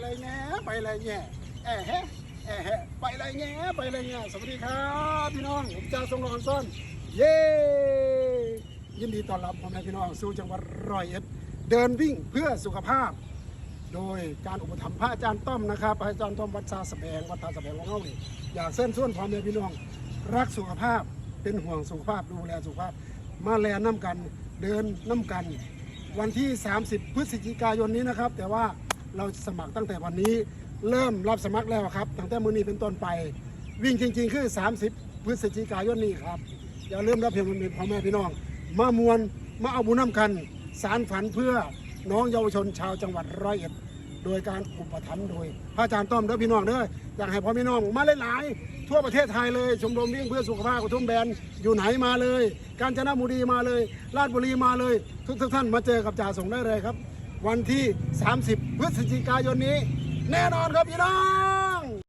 เลยแง่ไปเลยแง่แอะแฮะแอะแฮะไปเลยแง่ไปเลยแง่สวัสดีครับพี่น้องผมจ่าทรงรอนซ่อนเย้ยินดีต้อนรับพ่อแม่พี่น้องสู่จังหวัดร้อยเอ็ดเดินวิ่งเพื่อสุขภาพ โดยการอุปถัมภ์พระอาจารย์ต้อมนะครับพระอาจารย์ต้อมวัดซาสแบงวัดทาสแบงของเรานี่อยากเส้นส่วนพ่อแม่พี่น้อง รักสุขภาพเป็นห่วงสุขภาพดูแลสุขภาพ มาแลน้ำกันเดินน้ำกัน วันที่ 30 พฤศจิกายนนี้นะครับ แต่ว่า เราสมัครตั้งแต่วันนี้เริ่มรับสมัครแล้วครับ ตั้งแต่มือนี้เป็นต้นไป วิ่งจริง ๆ คือ 30 พฤศจิกายนนี้ครับ อย่าลืมรับเพียงมันเป็นพ่อแม่พี่น้อง มามวลมาเอาบุญน้ำกัน สารฝันเพื่อน้องเยาวชนชาวจังหวัดร้อยเอ็ด โดยการอุปถัมภ์โดย พระอาจารย์ต้อมเด้อพี่น้องเด้ออยากให้พ่อพี่น้องมาหลายๆทั่วประเทศไทยเลยชมรมวิ่งเพื่อสุขภาพกระทุ่มแบนอยู่ไหนมาเลย กาญจนบุรีมาเลย ราชบุรีมาเลย ทุกทุกๆท่านมาเจอกับจ่าส่งได้เลยครับ วันที่ 30 พฤศจิกายนนี้ แน่นอนครับพี่น้อง